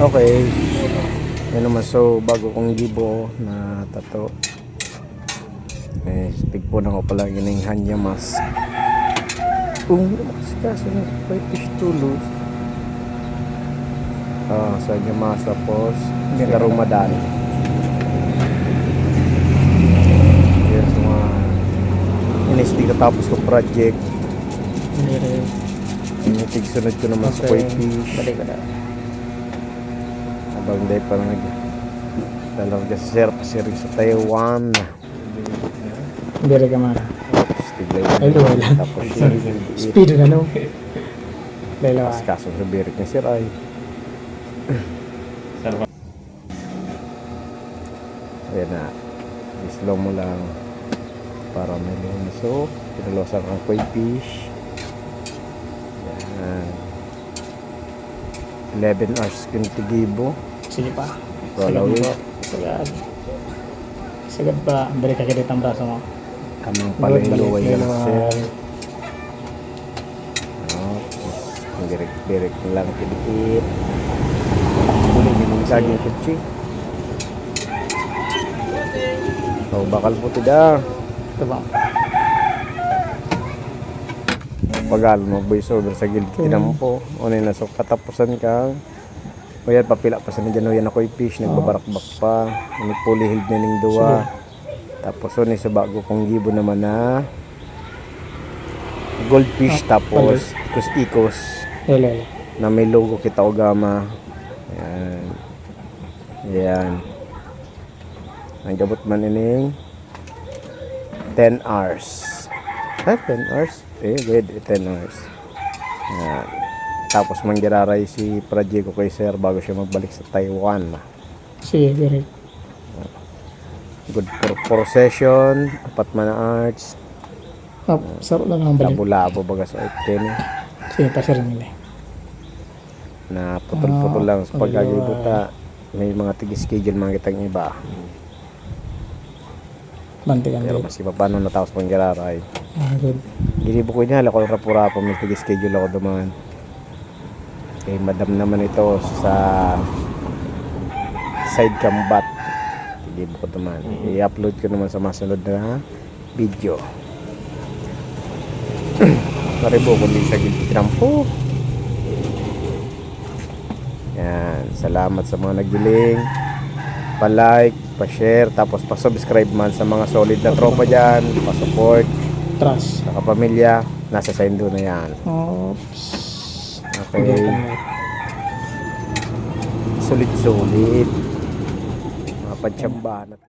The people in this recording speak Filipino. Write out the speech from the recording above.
Okay. Yan naman. So, bago kong gibo na tato. Eh, tigpo na ko pala yun yung hanya mask. Kung kaso na white fish tulos. Ah, sa hanya mask tapos hindi ka Ramadan. Yan sa mga inisdi ka tapos ko project. Initig sunod ko naman sa white fish. Balik ko na. Habang day pa nag Dalang ka sir pasir sa Taiwan. Hindi rin ka man. Tapos tiglay Ay, wala. Tapos Speed na no. Dalawa. Tapos kaso sa birik ni sir ay. Ayan na. Slow mo lang. Para may lumis. So, pinalosan kang koi fish. Yan. 11 hours kinitigibo. Sige pa. Sagad po. Sagad. Sagad pa. Balik ka kilit ang braso mo. Kamang pala yung luway yan dalawa. sir. Ang direk-direk lang kilikit. Huli din yung saging kutsi. So, bakal puti da. Ito ba? Pagal mo, voice over sa gilid. Tinan mo po. Yun na, so katapusan ka. O yan, papila pa sa nandiyan. O yan ako yung fish. Nagbabarakbak pa. Puli hild na ning duwa. Tapos o sa bago kong gibo naman na goldfish Ah, tapos ikos-ikos. Na may logo kita Ogama. Ayan. Ayan. Ang gabot man ining 10 hours. Ha? 10 hours? Eh, good. 10 hours. Ayan. Tapos manggiraray si Prajigo kay Sir bago siya magbalik sa Taiwan. Sige, direct. Good for procession, apat man na arts, Ah, sarap lang ang balik. labo-labo baga sa 10 Sige, pasir nila. na putol-putol lang sa Ah, pagkagabuta. May mga tigi-schedule mga kitang iba. Bantikan Pero din. mas iba paano natapos pang gararay. Ah, good. Ginibo ko niya, ako yung rapura pa, may tig-schedule ako dumaan. Kay madam naman ito sa side combat. Ginibo ko dumaan. I-upload ko naman sa masunod na video. Maribo ko din sa gilitrampo. Yan. Salamat sa mga nagiling. Pa-like, pa-share, tapos pa-subscribe man sa mga solid na tropa dyan. Pa-support Trust. sa kapamilya, nasa sa Indo na yan. Oops. Okay. Sulit-sulit. Mga pantsambahan at